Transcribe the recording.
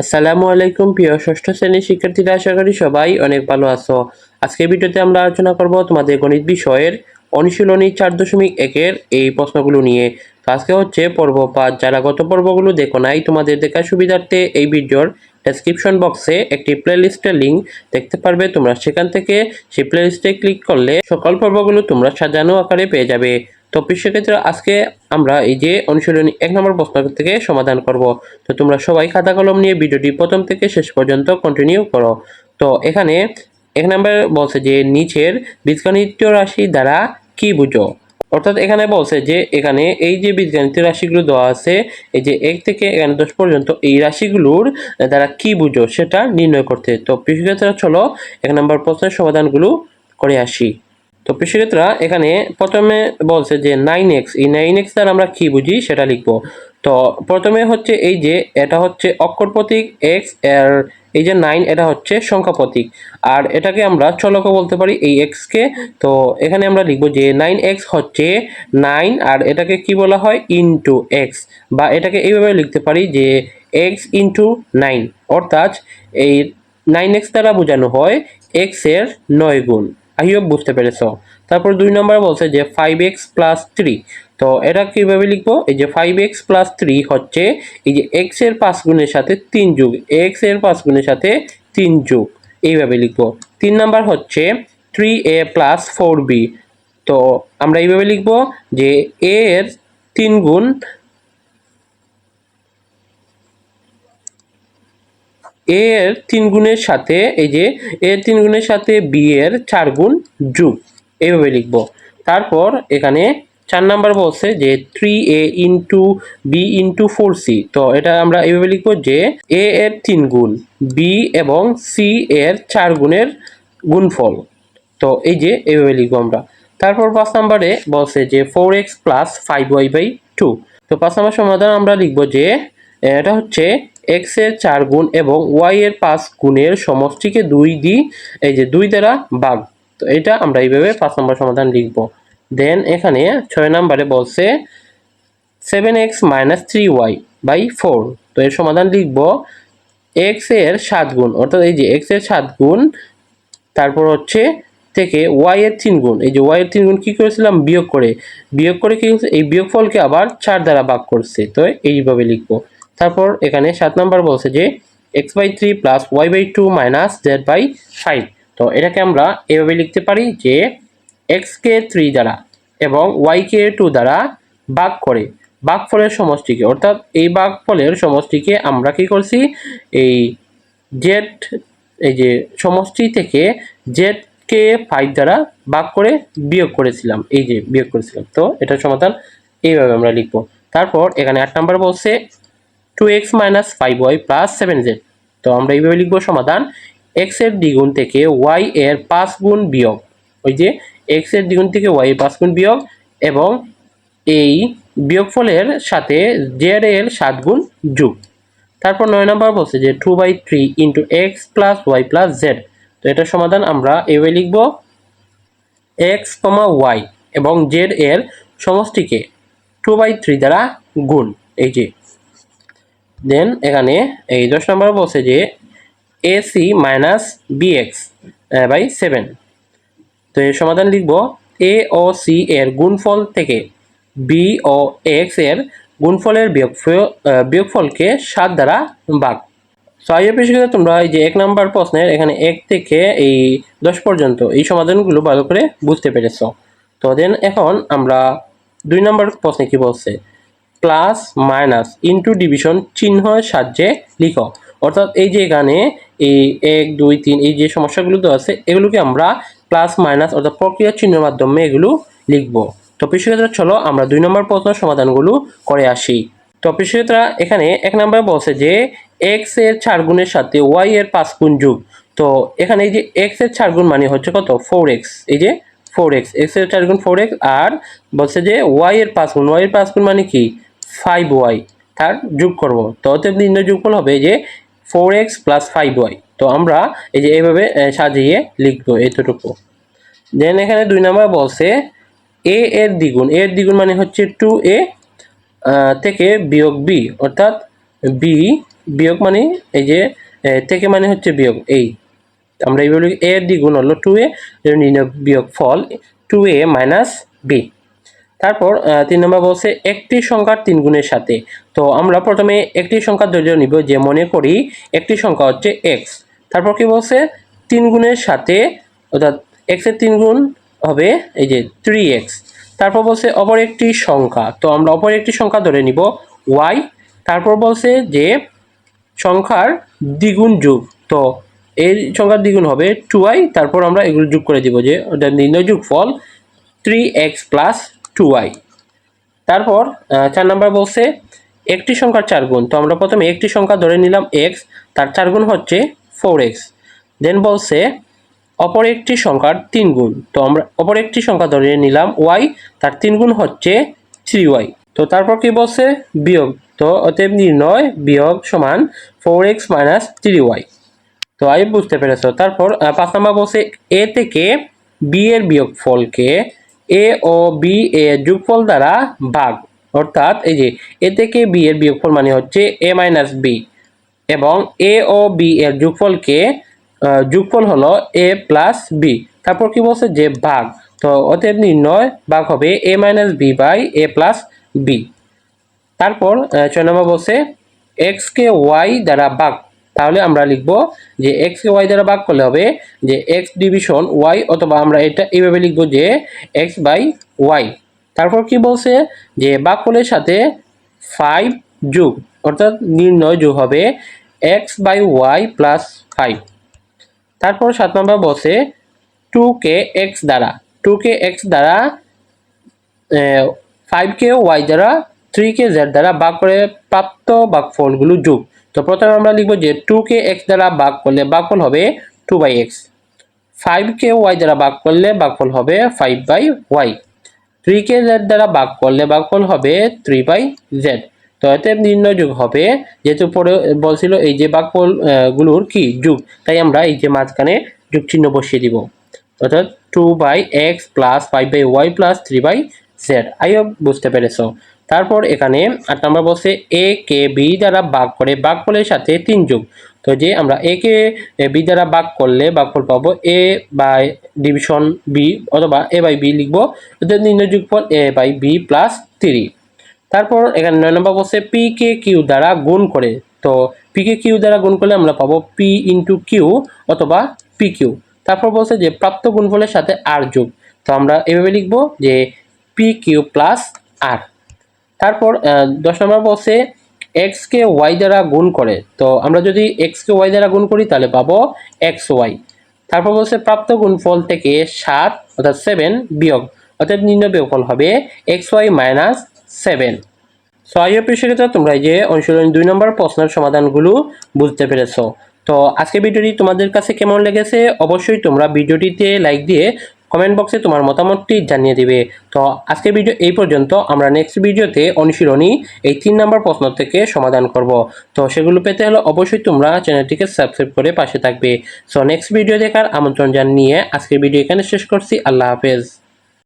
আসসালামু আলাইকুম, প্রিয় ষষ্ঠ শ্রেণির শিক্ষার্থীরা, আশা করি সবাই অনেক ভালো আছো। আজকের ভিডিওতে আমরা আলোচনা করব তোমাদের গণিত বিষয়ের অনুশীলনী চার দশমিক একের এই প্রশ্নগুলো নিয়ে। আজকে হচ্ছে পর্ব পাঁচ। যারা গত পর্বগুলো দেখো নাই, তোমাদের দেখার সুবিধার্থে এই ভিডিওর ডেসক্রিপশন বক্সে একটি প্লেলিস্টের লিঙ্ক দেখতে পারবে। তোমরা সেখান থেকে সেই প্লেলিস্টে ক্লিক করলে সকল পর্বগুলো তোমরা সাজানো আকারে পেয়ে যাবে। তো সেক্ষেত্রে আজকে আমরা এই যে অনুশীলনী এক নম্বর প্রশ্ন থেকে সমাধান করব। তো তোমরা সবাই খাতা কলম নিয়ে ভিডিওটি প্রথম থেকে শেষ পর্যন্ত কন্টিনিউ করো। তো এখানে এক নম্বর বলছে যে নিচের বীজগণিত রাশি দ্বারা কি বুঝো? অর্থাৎ এখানে বলছে যে এখানে এই যে বীজগণিত রাশিগুলো দেওয়া আছে, এই যে এক থেকে এখানে দশ পর্যন্ত এই রাশিগুলোর দ্বারা কি বুঝো সেটা নির্ণয় করতে। তো কৃষিক্ষেত্রে চলো এক নম্বর প্রশ্নের সমাধানগুলো করে আসি। তো কৃষিক্ষেত্রা এখানে প্রথমে বলছে যে নাইন এক্স এই নাইন এক্স দ্বারা আমরা কি বুঝি সেটা লিখব। তো প্রথমে হচ্ছে এই যে এটা হচ্ছে অক্ষর প্রতীক এক্সের এই যে নাইন এটা হচ্ছে সংখ্যা প্রতীক। আর এটাকে আমরা চলকও বলতে পারি এই এক্সকে তো এখানে আমরা লিখব যে নাইন এক্স হচ্ছে নাইন আর এটাকে কি বলা হয়? ইনটু এক্স বা এটাকে এইভাবে লিখতে পারি যে এক্স ইনটু নাইন অর্থাৎ এই নাইন এক্স দ্বারা বোঝানো হয় এক্সের নয় গুণ। আই বুঝতে পেরেছ। তারপর দুই নম্বর বলছে যে ফাইভ এক্স প্লাস থ্রি তো এটা কীভাবে লিখব? এই যে ফাইভ এক্স প্লাস থ্রি হচ্ছে এই যে এক্সের পাঁচ গুণের সাথে তিন যুগ। এক্সের পাঁচ গুণের সাথে তিন যুগ। এইভাবে লিখব। তিন নাম্বার হচ্ছে three A plus four B তো আমরা এইভাবে লিখব যে এর তিন গুণ এ এর তিন গুণের সাথে, এই যে, এর তিন গুণের সাথে বি এর চার গুণ যুগ। এইভাবে লিখব। তারপর এখানে চার নাম্বার বলছে যে three A into B into four C তো এটা আমরা এইভাবে লিখব যে এ এর তিন গুণ বি এবং সি এর চার গুণের গুণফল। তো এই যে এইভাবে লিখব আমরা। তারপর পাঁচ নাম্বারে বলছে যে four x plus five y by two তো পাঁচ নাম্বার সমাধান আমরা লিখব যে এটা হচ্ছে এক্সের চার গুণ এবং ওয়াই এর পাঁচ গুণের সমষ্টিকে দুই দিই এই যে দুই দ্বারা ভাগ। তো এটা আমরা এইভাবে পাঁচ নম্বর সমাধান লিখব। দেন এখানে ছয় নম্বরে বলছে seven x minus three y by four তো এর সমাধান লিখব এক্সের সাত গুণ, অর্থাৎ এই যে এক্সের সাত গুণ, তারপর হচ্ছে থেকে ওয়াই এর তিন গুণ। এই যে ওয়াই এর তিন গুণ কী করেছিলাম? বিয়োগ করে। বিয়োগ করে কি এই বিয়োগফলকে আবার চার দ্বারা ভাগ করছে। তো এইভাবে লিখব। তারপর এখানে সাত নাম্বার বলছে যে x by three plus y by two minus z by five তো এটাকে আমরা এভাবে লিখতে পারি যে এক্সকে থ্রি দ্বারা এবং ওয়াইকে টু দ্বারা ভাগ করে। ভাগফলের সমষ্টিকে, অর্থাৎ এই ভাগফলের সমষ্টিকে আমরা কি করছি? এই জেড এই যে সমষ্টি থেকে জেডকে ফাইভ দ্বারা ভাগ করে বিয়োগ করেছিলাম, এই যে বিয়োগ করেছিলাম। তো এটার সমাধান এইভাবে আমরা লিখব। তারপর এখানে আট নাম্বার বলছে two x minus five y plus seven z তো আমরা এইভাবে লিখব সমাধান। এক্সের দ্বিগুণ থেকে ওয়াই এর পাঁচ গুণ বিয়োগ। ওই যে এক্সের দ্বিগুণ থেকে ওয়াই এর পাঁচ গুণ বিয়োগ এবং এই বিয়োগফলের সাথে জেড এর সাত গুণ যোগ। তারপর নয় নম্বর বলছে যে two by three into x plus y plus z তো এটার সমাধান আমরা এভাবে লিখব। এক্স কমা ওয়াই এবং জেড এর সমষ্টিকে টু বাই থ্রি দ্বারা গুণ। এই যে দেন এখানে এই দশ নম্বর বলছে যে a c minus b x by seven তো এর সমাধান লিখব এ ও সি এর গুণফল থেকে বি ও এক্সের গুণফলের বিয়োগফল বিয়োগফলকে সাত দ্বারা ভাগ। সো আইএ পেশিকে তোমরা এই যে এক নম্বর প্রশ্নের এখানে এক থেকে এই দশ পর্যন্ত এই সমাধানগুলো ভালো করে বুঝতে পেরেছ। তো দেন এখন আমরা দুই নম্বর প্রশ্নে কি বলছে? প্লাস মাইনাস ইন্টু ডিভিশন চিহ্নের সাহায্যে লিখো। অর্থাৎ এই যে এখানে এই এক, দুই, তিন, এই যে সমস্যাগুলো আছে, এগুলোকে আমরা প্লাস মাইনাস অর্থাৎ প্রক্রিয়া চিহ্নের মাধ্যমে এগুলো লিখব। তো পিছুক্ষেত্রে চলো আমরা দুই নম্বর প্রশ্ন সমাধানগুলো করে আসি। তো পিছুক্ষেত্রা এখানে এক নম্বর বলছে যে এক্সের চার গুণের সাথে ওয়াই এর পাঁচ গুণ যুগ। তো এখানে এই যে এক্সের চার গুণ মানে হচ্ছে কত? ফোর এক্স এই যে ফোর এক্স এক্সের চার গুণ ফোর এক্স আর বলছে যে ওয়াই এর পাঁচ গুণ। ওয়াই এর পাঁচ গুণ মানে কি? ফাইভ ওয়াই তার যোগ করব। তো অতএব নির্ণয় যোগফল হবে যে four x plus five y তো আমরা এই যে এইভাবে সাজিয়ে লিখব এতটুকু। দেন এখানে দুই নাম্বার বলছে এ এর দ্বিগুণ। এর দ্বিগুণ মানে হচ্ছে টু এ থেকে বিয়োগ বি অর্থাৎ বি বিয়োগ মানে এই যে থেকে মানে হচ্ছে বিয়োগ এই আমরা এইভাবে এর দ্বিগুণ হলো টু এ বিয়োগ ফল টু এ মাইনাস বি তারপর তিন নম্বর বলছে একটি সংখ্যার তিন গুণের সাথে। তো আমরা প্রথমে একটি সংখ্যা ধৈর্য নিব, যে মনে করি একটি সংখ্যা হচ্ছে এক্স তারপর কি বলছে? তিন গুণের সাথে, অর্থাৎ এক্সের তিন গুণ হবে এই যে থ্রি এক্স তারপর বলছে অপর একটি সংখ্যা। তো আমরা অপর একটি সংখ্যা ধরে নিব ওয়াই তারপর বলছে যে সংখ্যার দ্বিগুণ যোগ। তো এই সংখ্যার দ্বিগুণ হবে টু তারপর আমরা এগুলো যোগ করে দিব যে নির্ণয় যোগ ফল three x plus two i তারপর চার নাম্বার বলছে, একটি সংখ্যার চার গুণ। তো আমরা প্রথমে একটি সংখ্যা ধরে নিলাম এক্স তার চার গুণ হচ্ছে ফোর এক্স দেন বলছে, অপর একটি সংখ্যার তিন গুণ। তো আমরা অপর একটি সংখ্যা ধরে নিলাম ওয়াই তার তিন গুণ হচ্ছে থ্রি ওয়াই তো তারপর কি বলছে? বিয়োগ। তো অতএব নির্ণয় বিয়োগ সমান four x minus three y তো আমি বুঝতে পেরেছ। তারপর পাঁচ নম্বর বলছে, এ থেকে বি এর বিয়োগ ফলকে এ ও বি এর যোগফল দ্বারা ভাগ। অর্থাৎ এই যে এ থেকে বি এর বিয়োগফল মানে হচ্ছে এ মাইনাস বি এবং এ ও বি এর যোগফলকে যোগফল হলো এ প্লাস বি তারপর কি বলছে যে ভাগ। তো অতএব নির্ণয় ভাগ হবে a minus b by a plus b তারপর ছয় নম্বর বলছে এক্স কে ওয়াই দ্বারা ভাগ তাহলে আমরা লিখব যে এক্স কে ওয়াই দ্বারা ভাগ করলে হবে যে এক্স ডিভিশন ওয়াই অথবা আমরা এটা এইভাবে লিখব যে এক্স বাই ওয়াই তারপর কি বলছে? যে ভাগফলের সাথে ফাইভ যোগ, অর্থাৎ নির্ণয় যোগ হবে x by y plus five তারপর সাত নম্বর বলছে টু কে এক্স দ্বারা টু কে এক্স দ্বারা ফাইভ কে ওয়াই দ্বারা থ্রি কে জেড দ্বারা ভাগ করে প্রাপ্ত বাক ভাগফলগুলো যোগ। তো প্রথমে আমরা লিখব যে টু কে এক্স দ্বারা ভাগ করলে ভাগফল হবে টু বাই এক্স ফাইভ কে ওয়াই দ্বারা ভাগ করলে ভাগফল হবে ফাইভ বাই ওয়াই থ্রি কে জেড দ্বারা ভাগ করলে ভাগফল হবে থ্রি বাই জেড তো এতে নির্ণয় যোগ হবে যেহেতু পরে বলছিল এই যে ভাগফল আহ, গুলোর কি যোগ তাই আমরা এই যে মাঝখানে যোগ চিহ্ন বসিয়ে দিব। অর্থাৎ two by x plus five by y plus three by z I hope বুঝতে পেরেছ। তারপর এখানে আট নম্বর বলছে এ, কে, বি দ্বারা ভাগ করে ভাগফলের সাথে তিন যোগ। তো যে আমরা এ, কে, বি দ্বারা ভাগ করলে ভাগফল পাবো এ বাই ডিভিশন বি অথবা এ বাই বি লিখব। নির্ণয় যোগফল a by b plus three. তারপর এখানে নয় নম্বর বলছে পি, কে, কিউ দ্বারা গুণ করে। তো পি, কে, কিউ দ্বারা গুণ করলে আমরা পাবো পি ইন্টু কিউ অথবা পি, কিউ। তারপর বলছে যে প্রাপ্ত গুণফলের সাথে আর যোগ। তো আমরা এভাবে লিখব যে পি, কিউ প্লাস আর। তারপর দশ নম্বর বলছে এক্স কে ওয়াই দ্বারা গুণ করে। তো আমরা যদি এক্স কে ওয়াই দ্বারা গুণ করি, তাহলে পাবো এক্স ওয়াই তারপর বলছে, প্রাপ্ত গুণফল থেকে সাত, অর্থাৎ সেভেন বিয়োগ, অর্থাৎ নির্ণয় বিয়োগফল হবে x y minus seven so I appreciate তোমরা এই যে অনুশীলনী দুই নম্বর প্রশ্নের সমাধানগুলো বুঝতে পেরেছ। তো আজকে ভিডিওটি তোমাদের কাছে কেমন লেগেছে? অবশ্যই তোমরা ভিডিওটিতে লাইক দিয়ে কমেন্ট বক্সে তোমার মতামতটি জানিয়ে দিবে। তো আজকের ভিডিও এই পর্যন্ত, আমরা নেক্সট ভিডিওতে অনুশীলনী এই তিন নম্বর প্রশ্ন থেকে সমাধান করব। তো সেগুলো পেতে হলে অবশ্যই তোমরা চ্যানেলটিকে সাবস্ক্রাইব করে পাশে থাকবে। সো নেক্সট ভিডিও দেখার আমন্ত্রণ জানিয়ে আজকের ভিডিও এখানে শেষ করছি। আল্লাহ হাফেজ।